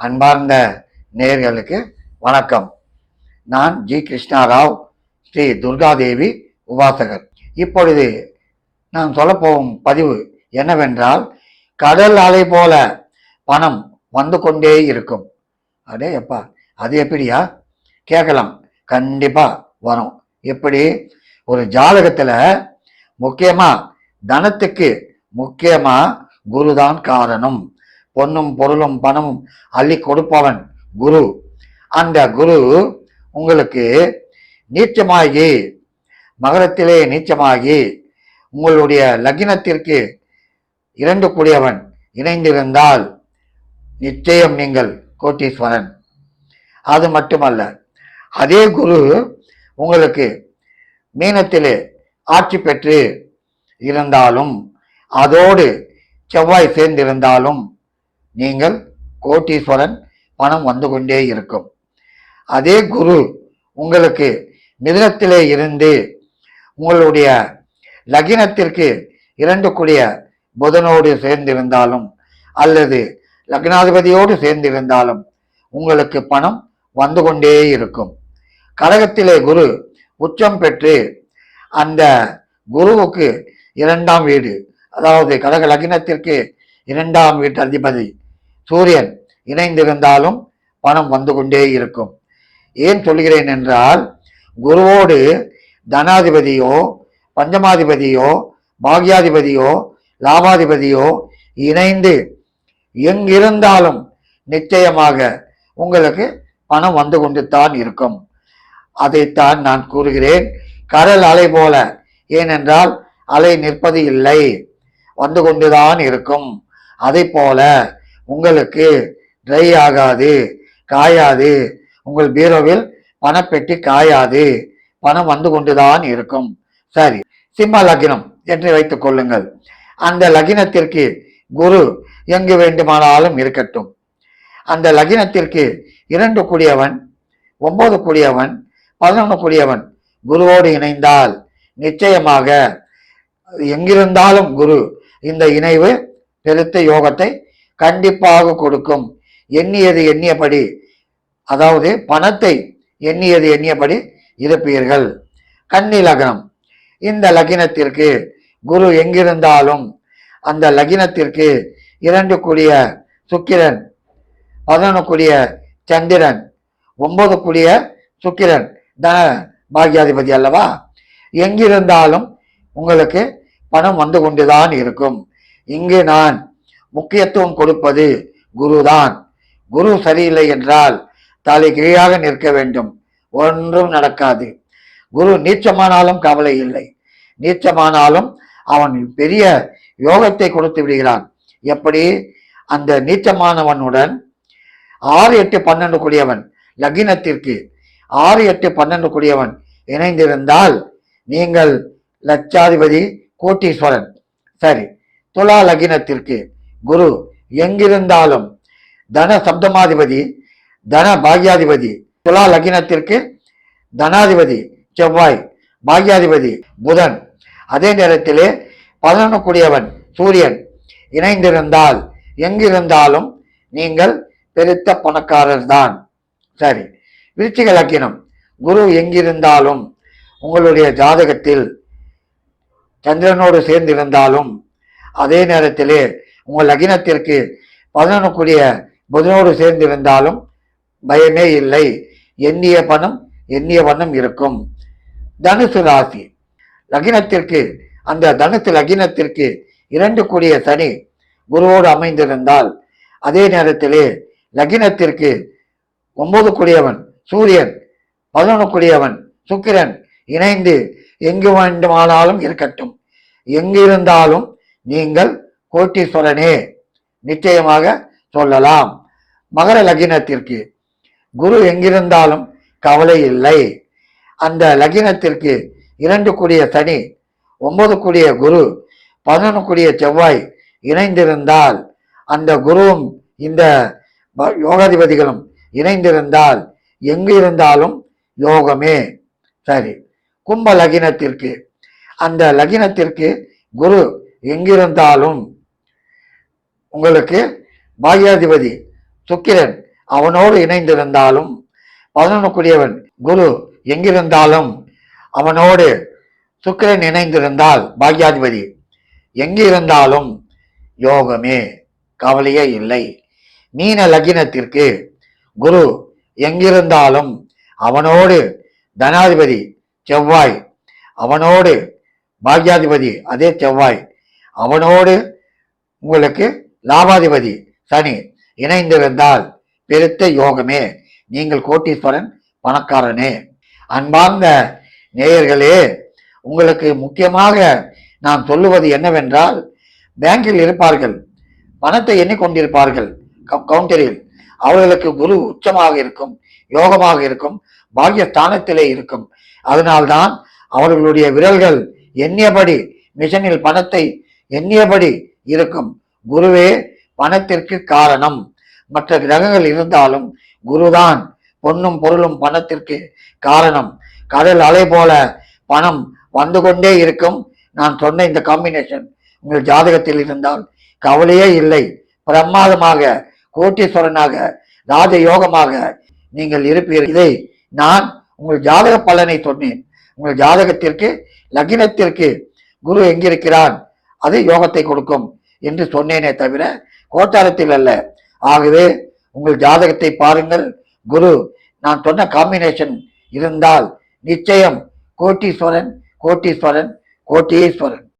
அன்பார்ந்த நேர்களுக்கு வணக்கம். நான் ஜி கிருஷ்ணாராவ் ஸ்ரீ துர்காதேவி உபாசகர். இப்பொழுது நான் சொல்லப்போகும் பதிவு என்னவென்றால் கடல் அலை போல பணம் வந்து கொண்டே இருக்கும். அடே எப்பா அது எப்படியா? கேட்கலாம். கண்டிப்பாக வரும். எப்படி? ஒரு ஜாதகத்தில் முக்கியமாக தனத்துக்கு முக்கியமாக குருதான் காரணம். பொன்னும் பொருளும் பணமும் அள்ளி கொடுப்பவன் குரு. அந்த குரு உங்களுக்கு நீச்சமாகி மகரத்திலே நீச்சமாகி உங்களுடைய லக்னத்திற்கு இரண்டு கூடியவன் இணைந்திருந்தால் நிச்சயம் நீங்கள் கோட்டீஸ்வரன். அது மட்டுமல்ல அதே குரு உங்களுக்கு மீனத்திலே ஆட்சி பெற்று இருந்தாலும் அதோடு செவ்வாய் சேர்ந்திருந்தாலும் நீங்கள் கோட்டீஸ்வரன் பணம் வந்து கொண்டே இருக்கும். அதே குரு உங்களுக்கு மிதனத்திலே இருந்து உங்களுடைய லக்னத்திற்கு இரண்டு கூடிய புதனோடு சேர்ந்திருந்தாலும் அல்லது லக்னாதிபதியோடு சேர்ந்திருந்தாலும் உங்களுக்கு பணம் வந்து கொண்டே இருக்கும். கடகத்திலே குரு உச்சம் பெற்று அந்த குருவுக்கு இரண்டாம் வீடு அதாவது கடக லக்னத்திற்கு இரண்டாம் வீட்டு அதிபதி சூரியன் இணைந்திருந்தாலும் பணம் வந்து கொண்டே இருக்கும். ஏன் சொல்கிறேன் என்றால் குருவோடு தனாதிபதியோ பஞ்சமாதிபதியோ பாக்யாதிபதியோ லாபாதிபதியோ இணைந்து எங்கிருந்தாலும் நிச்சயமாக உங்களுக்கு பணம் வந்து கொண்டு தான் இருக்கும். அதைத்தான் நான் கூறுகிறேன். கடல் அலை போல. ஏனென்றால் அலை நிற்பது இல்லை. வந்து கொண்டுதான் இருக்கும். அதை போல உங்களுக்கு ட்ரை ஆகாது காயாது. உங்கள் பீரோவில் பணப்பெட்டி காயாது. பணம் வந்து கொண்டுதான் இருக்கும். சரி சிம்ம லக்னம் என்று வைத்துக் கொள்ளுங்கள். அந்த லக்னத்திற்கு குரு எங்கு வேண்டுமானாலும் இருக்கட்டும். அந்த லக்னத்திற்கு இரண்டு கூடியவன் ஒன்பது கூடியவன் பதினொன்று கூடியவன் குருவோடு இணைந்தால் நிச்சயமாக எங்கிருந்தாலும் குரு இந்த இணைவு பெருத்த யோகத்தை கண்டிப்பாக கொடுக்கும். எண்ணியது எண்ணியபடி அதாவது பணத்தை எண்ணியது எண்ணியபடி இருப்பீர்கள். கன்னி லக்னம் இந்த லக்னத்திற்கு குரு எங்கிருந்தாலும் அந்த லக்னத்திற்கு இரண்டு கூடிய சுக்கிரன் பதினொன்று கூடிய சந்திரன் ஒன்பது கூடிய சுக்கிரன் தன பாக்யாதிபதி அல்லவா? எங்கிருந்தாலும் உங்களுக்கு பணம் வந்து கொண்டுதான் இருக்கும். இங்கு நான் முக்கியத்துவம் கொடுப்பது குருதான். குரு சரியில்லை என்றால் தலை கீழாக நிற்க வேண்டும். ஒன்றும் நடக்காது. குரு நீச்சமானாலும் கவலை இல்லை. நீச்சமானாலும் அவன் பெரிய யோகத்தை கொடுத்து விடுகிறான். எப்படி? அந்த நீச்சமானவனுடன் ஆறு எட்டு பன்னெண்டு கூடியவன் லக்னத்திற்கு ஆறு எட்டு பன்னெண்டு கூடியவன் இணைந்திருந்தால் நீங்கள் லட்சாதிபதி கோட்டீஸ்வரன். சரி துலா லக்னத்திற்கு குரு எங்கிருந்தாலும் தன சப்தமாதிபதி தன பாக்யாதிபதி துலா லக்னத்திற்கு தனாதிபதி செவ்வாய் பாக்யாதிபதி புதன். அதே நேரத்திலே பதினொன்று சூரியன். இணைந்திருந்தால் எங்கிருந்தாலும் நீங்கள் பெருத்த பணக்காரர் தான் சரி விருச்சிக லக்கினம் குரு எங்கிருந்தாலும் உங்களுடைய ஜாதகத்தில் சந்திரனோடு சேர்ந்திருந்தாலும் அதே நேரத்திலே உங்கள் லக்னத்திற்கு பதினொன்றுக்குரிய புதனோடு சேர்ந்திருந்தாலும் பயமே இல்லை. எண்ணிய பணம் எண்ணிய வண்ணம் இருக்கும். தனுசு ராசி. லக்னத்திற்கு அந்த தனுசு லக்னத்திற்கு இரண்டு கூடிய சனி குருவோடு அமைந்திருந்தால் அதே நேரத்திலே லக்னத்திற்கு ஒன்பது கூடியவன் சூரியன் பதினொன்று கூடியவன் சுக்கிரன் இணைந்து எங்கு வேண்டுமானாலும் இருக்கட்டும். எங்கு இருந்தாலும் நீங்கள் கோட்டீஸ்வரனே நிச்சயமாக சொல்லலாம். மகர லக்னத்திற்கு குரு எங்கிருந்தாலும் கவலை இல்லை. அந்த லக்னத்திற்கு இரண்டு கூடிய சனி ஒன்பது கூடிய குரு பதினொன்று கூடிய செவ்வாய் இணைந்திருந்தால் அந்த குருவும் இந்த யோகாதிபதிகளும் இணைந்திருந்தால் எங்கு இருந்தாலும் யோகமே. சரி கும்ப லக்னத்திற்கு அந்த லக்னத்திற்கு குரு எங்கிருந்தாலும் உங்களுக்கு பாக்யாதிபதி சுக்கிரன் அவனோடு இணைந்திருந்தாலும் பதினொன்றுக்குரியவன் குரு எங்கிருந்தாலும் அவனோடு சுக்கிரன் இணைந்திருந்தால் பாக்யாதிபதி எங்கிருந்தாலும் யோகமே கவலையே இல்லை. மீன லக்கினத்திற்கு குரு எங்கிருந்தாலும் அவனோடு தனாதிபதி செவ்வாய் அவனோடு பாக்யாதிபதி அதே செவ்வாய் அவனோடு உங்களுக்கு லாபாதிபதி சனி இணைந்திருந்தால் பெருத்த யோகமே. நீங்கள் கோட்டீஸ்வரன் பணக்காரனே. அன்பார்ந்த நேயர்களே உங்களுக்கு முக்கியமாக நான் சொல்லுவது என்னவென்றால் பேங்கில் இருப்பார்கள் பணத்தை எண்ணிக்கொண்டிருப்பார்கள் கவுண்டரில். அவர்களுக்கு குரு உச்சமாக இருக்கும் யோகமாக இருக்கும் பாக்கியஸ்தானத்திலே இருக்கும். அதனால்தான் அவர்களுடைய விரல்கள் எண்ணியபடி மிஷனில் பணத்தை எண்ணியபடி இருக்கும். குருவே பணத்திற்கு காரணம். மற்ற கிரகங்கள் இருந்தாலும் குருதான். பொன்னும் பொருளும் பணத்திற்கு காரணம். கடல் அலை போல பணம் வந்து கொண்டே இருக்கும். நான் சொன்ன இந்த காம்பினேஷன் உங்கள் ஜாதகத்தில் இருந்தால் கவலையே இல்லை. பிரமாதமாக கோட்டீஸ்வரனாக ராஜயோகமாக நீங்கள் இருப்பீர்கள். இதை நான் உங்கள் ஜாதக பலனை சொன்னேன். உங்கள் ஜாதகத்திற்கு லக்னத்திற்கு குரு எங்கிருக்கிறான் அது யோகத்தை கொடுக்கும். என்று சொன்னேனே தவிர கோட்டாரத்தில் அல்ல. ஆகவே உங்கள் ஜாதகத்தை பாருங்கள். குரு நான் சொன்ன காம்பினேஷன் இருந்தால் நிச்சயம் கோட்டீஸ்வரன் கோட்டீஸ்வரன் கோட்டீஸ்வரன்.